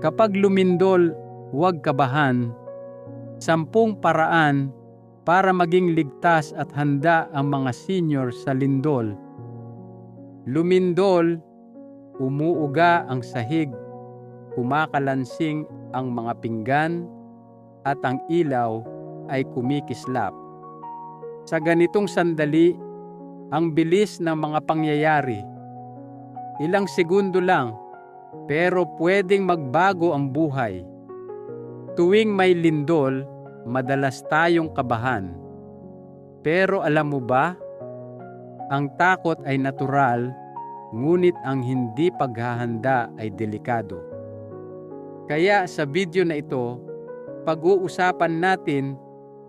Kapag lumindol, huwag kabahan. Sampung paraan para maging ligtas at handa ang mga senior sa lindol. Lumindol, umuuga ang sahig, kumakalansing ang mga pinggan, at ang ilaw ay kumikislap. Sa ganitong sandali, ang bilis ng mga pangyayari. Ilang segundo lang, pero pwedeng magbago ang buhay. Tuwing may lindol, madalas tayong kabahan. Pero alam mo ba, ang takot ay natural, ngunit ang hindi paghahanda ay delikado. Kaya sa video na ito, pag-uusapan natin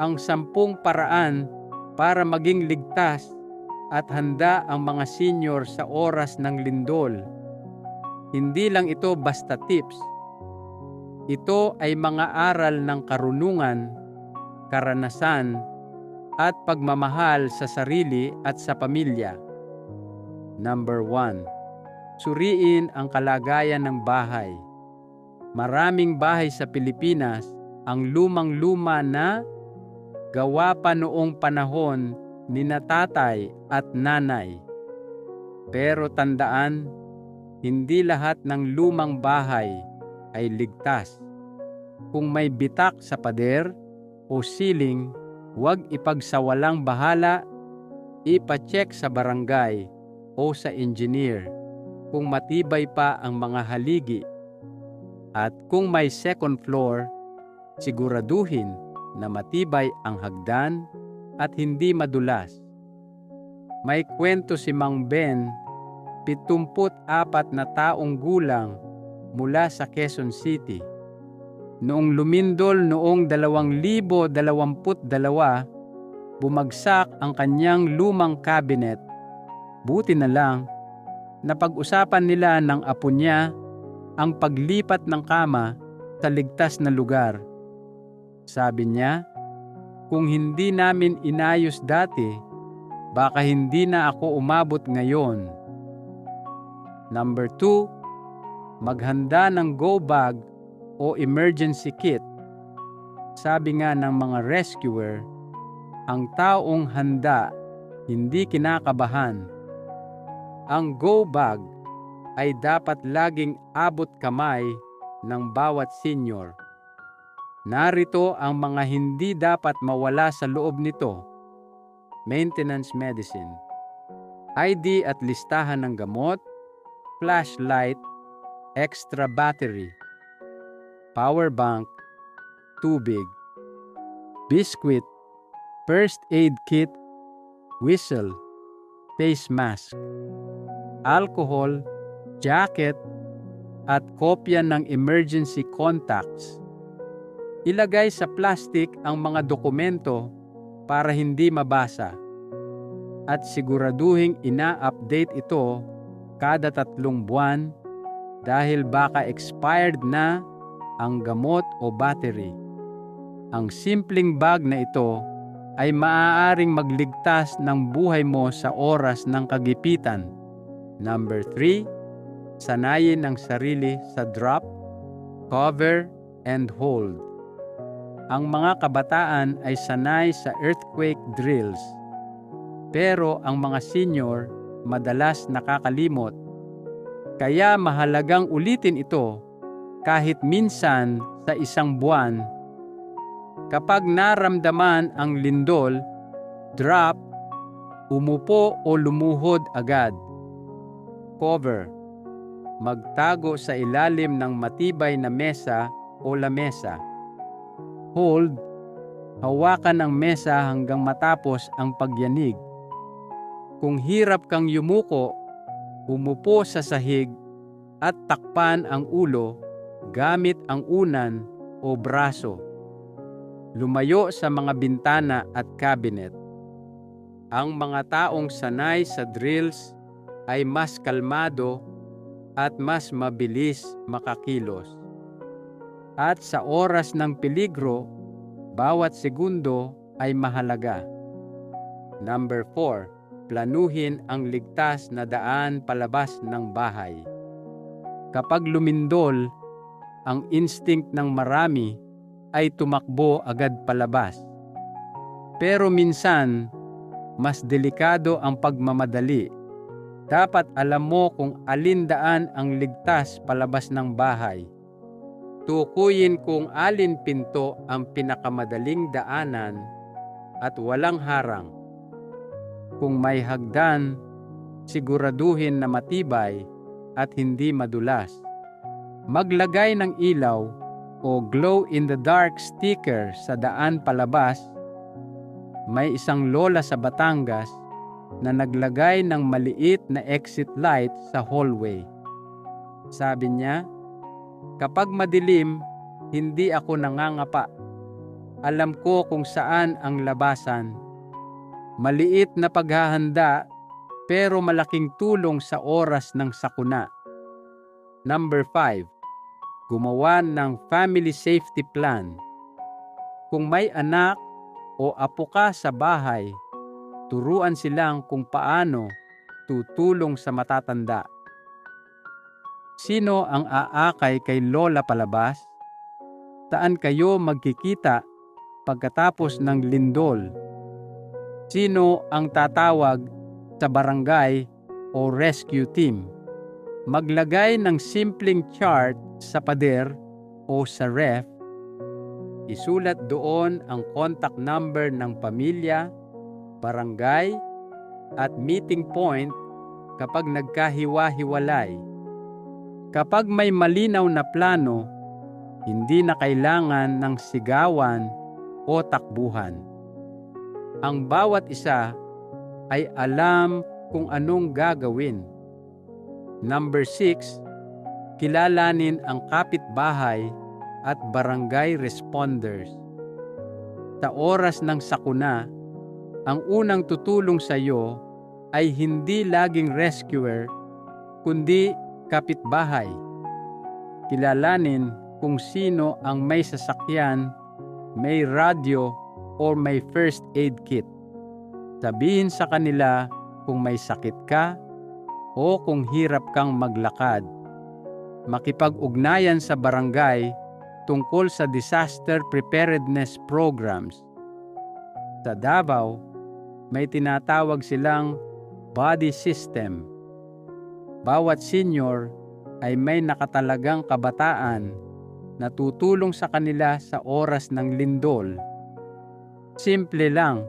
ang sampung paraan para maging ligtas at handa ang mga senior sa oras ng lindol. Hindi lang ito basta tips. Ito ay mga aral ng karunungan, karanasan, at pagmamahal sa sarili at sa pamilya. Number 1. Suriin ang kalagayan ng bahay. Maraming bahay sa Pilipinas ang lumang-luma na gawa pa noong panahon ni natatay at nanay. Pero tandaan, hindi lahat ng lumang bahay ay ligtas. Kung may bitak sa pader o siling, huwag ipagsawalang bahala, ipacheck sa barangay o sa engineer kung matibay pa ang mga haligi. At kung may second floor, siguraduhin na matibay ang hagdan at hindi madulas. May kwento si Mang Ben, 74 na taong gulang mula sa Quezon City. Noong lumindol noong 2022, bumagsak ang kanyang lumang cabinet. Buti na lang, napag-usapan nila ng apo niya ang paglipat ng kama sa ligtas na lugar. Sabi niya, kung hindi namin inayos dati, baka hindi na ako umabot ngayon. Number 2, maghanda ng go bag o emergency kit. Sabi nga ng mga rescuer, ang taong handa, hindi kinakabahan. Ang go bag ay dapat laging abot kamay ng bawat senior. Narito ang mga hindi dapat mawala sa loob nito. Maintenance medicine, ID at listahan ng gamot, flashlight, extra battery, power bank, tubig, biscuit, first aid kit, whistle, face mask, alcohol, jacket, at kopya ng emergency contacts. Ilagay sa plastic ang mga dokumento para hindi mabasa. At siguraduhing ina-update ito kada tatlong buwan dahil baka expired na ang gamot o battery. Ang simpleng bag na ito ay maaaring magligtas ng buhay mo sa oras ng kagipitan. Number 3, sanayin ang sarili sa drop, cover, and hold. Ang mga kabataan ay sanay sa earthquake drills. Pero ang mga senior madalas nakakalimot. Kaya mahalagang ulitin ito kahit minsan sa isang buwan. Kapag naramdaman ang lindol, drop, umupo o lumuhod agad. Cover. Magtago sa ilalim ng matibay na mesa o lamesa Hold, hawakan ang mesa hanggang matapos ang pagyanig. Kung hirap kang yumuko, umupo sa sahig at takpan ang ulo gamit ang unan o braso. Lumayo sa mga bintana at cabinet. Ang mga taong sanay sa drills ay mas kalmado at mas mabilis makakilos. At sa oras ng peligro, bawat segundo ay mahalaga. Number 4. Planuhin ang ligtas na daan palabas ng bahay. Kapag lumindol, ang instinct ng marami ay tumakbo agad palabas. Pero minsan, mas delikado ang pagmamadali. Dapat alam mo kung alin daan ang ligtas palabas ng bahay. Tukuyin kung alin pinto ang pinakamadaling daanan at walang harang. Kung may hagdan, siguraduhin na matibay at hindi madulas. Maglagay ng ilaw o glow-in-the-dark sticker sa daan palabas. May isang lola sa Batangas na naglagay ng maliit na exit light sa hallway. Sabi niya, Kapag madilim, hindi ako nangangapa. Alam ko kung saan ang labasan. Maliit na paghahanda pero malaking tulong sa oras ng sakuna. Number 5. Gumawa ng family safety plan. Kung may anak o apo ka sa bahay, turuan silang kung paano tutulong sa matatanda. Sino ang aakay kay Lola palabas? Saan kayo magkikita pagkatapos ng lindol? Sino ang tatawag sa barangay o rescue team. Maglagay ng simpleng chart sa pader o sa ref. Isulat doon ang contact number ng pamilya, barangay, at meeting point kapag nagkahiwa-hiwalay. Kapag may malinaw na plano, hindi na kailangan ng sigawan o takbuhan. Ang bawat isa ay alam kung anong gagawin. Number 6, kilalanin ang kapitbahay at barangay responders. Sa oras ng sakuna, ang unang tutulong sa iyo ay hindi laging rescuer, kundi kapitbahay. Kilalanin kung sino ang may sasakyan, may radyo, or may first aid kit. Sabihin sa kanila kung may sakit ka o kung hirap kang maglakad. Makipag-ugnayan sa barangay tungkol sa disaster preparedness programs. Sa Davao, may tinatawag silang body system. Bawat senior ay may nakatalagang kabataan na tutulong sa kanila sa oras ng lindol. Simple lang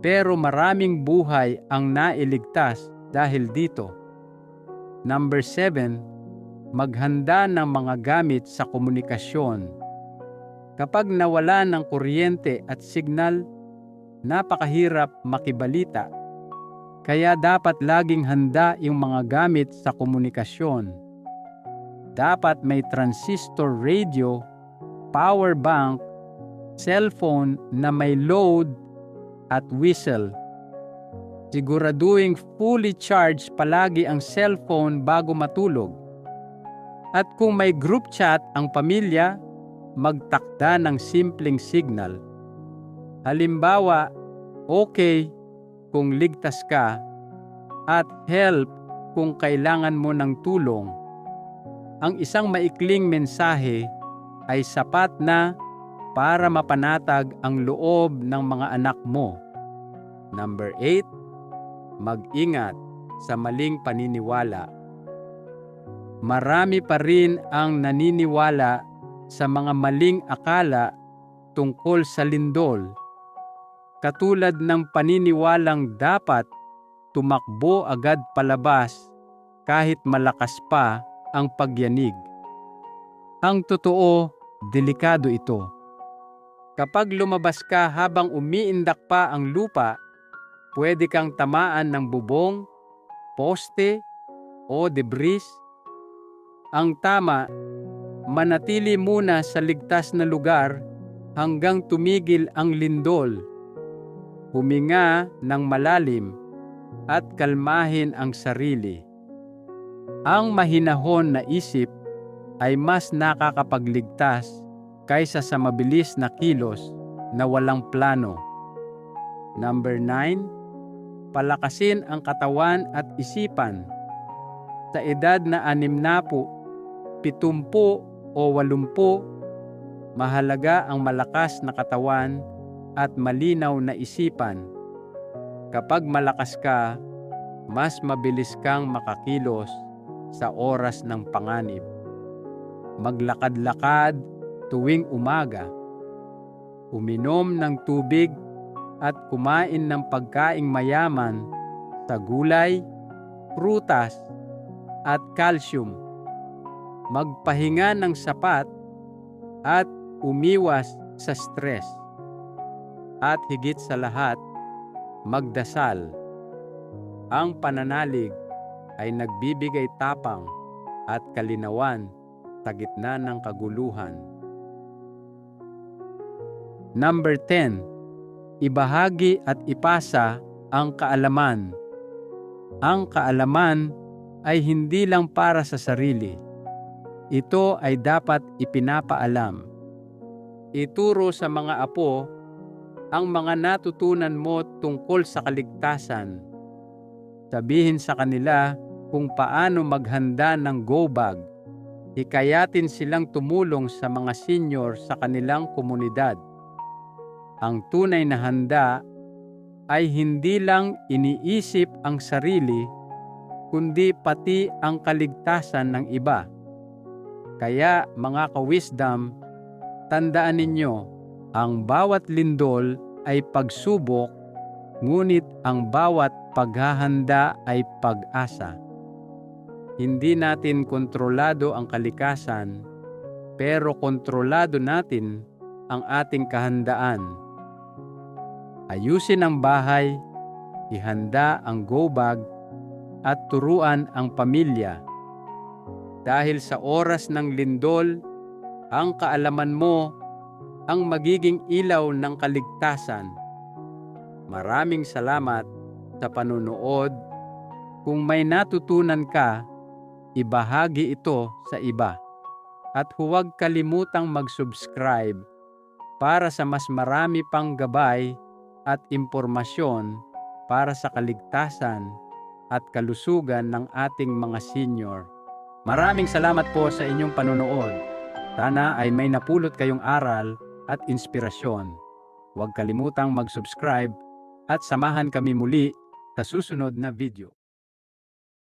pero maraming buhay ang nailigtas dahil dito. Number 7, maghanda ng mga gamit sa komunikasyon. Kapag nawala ng kuryente at signal, napakahirap makibalita. Kaya dapat laging handa yung mga gamit sa komunikasyon. Dapat may transistor radio, power bank, cellphone na may load at whistle. Siguraduhin fully charged palagi ang cellphone bago matulog. At kung may group chat ang pamilya, magtakda ng simpleng signal. Halimbawa, okay kung ligtas ka at help kung kailangan mo ng tulong. Ang isang maikling mensahe ay sapat na para mapanatag ang loob ng mga anak mo. Number 8, mag-ingat sa maling paniniwala. Marami pa rin ang naniniwala sa mga maling akala tungkol sa lindol. Katulad ng paniniwalang dapat tumakbo agad palabas kahit malakas pa ang pagyanig. Ang totoo, delikado ito Kapag lumabas ka habang umiindak pa ang lupa, pwede kang tamaan ng bubong, poste, o debris. Ang tama, manatili muna sa ligtas na lugar hanggang tumigil ang lindol. Huminga ng malalim at kalmahin ang sarili. Ang mahinahon na isip ay mas nakakapagligtas kaysa sa mabilis na kilos na walang plano. Number 9, palakasin ang katawan at isipan. Sa edad na anim na po, pitumpo o walumpu, mahalaga ang malakas na katawan at malinaw na isipan. Kapag malakas ka, mas mabilis kang makakilos sa oras ng panganib. Maglakad-lakad tuwing umaga. Uminom ng tubig at kumain ng pagkaing mayaman sa gulay, prutas, at calcium. Magpahinga ng sapat at umiwas sa stress. At higit sa lahat, magdasal. Ang pananalig ay nagbibigay tapang at kalinawan sa gitna ng kaguluhan. Number 10. Ibahagi at ipasa ang kaalaman. Ang kaalaman ay hindi lang para sa sarili. Ito ay dapat ipinapaalam. Ituro sa mga apo ang mga natutunan mo tungkol sa kaligtasan. Sabihin sa kanila kung paano maghanda ng go bag. Hikayatin silang tumulong sa mga senior sa kanilang komunidad. Ang tunay na handa ay hindi lang iniisip ang sarili, kundi pati ang kaligtasan ng iba. Kaya mga ka-wisdom, tandaan ninyo, ang bawat lindol ay pagsubok, ngunit ang bawat paghahanda ay pag-asa. Hindi natin kontrolado ang kalikasan, pero kontrolado natin ang ating kahandaan. Ayusin ang bahay, ihanda ang go bag, at turuan ang pamilya. Dahil sa oras ng lindol, ang kaalaman mo ang magiging ilaw ng kaligtasan. Maraming salamat sa panunood. Kung may natutunan ka, ibahagi ito sa iba. At huwag kalimutang mag-subscribe para sa mas marami pang gabay at impormasyon para sa kaligtasan at kalusugan ng ating mga senior. Maraming salamat po sa inyong panonood. Sana ay may napulot kayong aral at inspirasyon. Huwag kalimutang mag-subscribe at samahan kami muli sa susunod na video.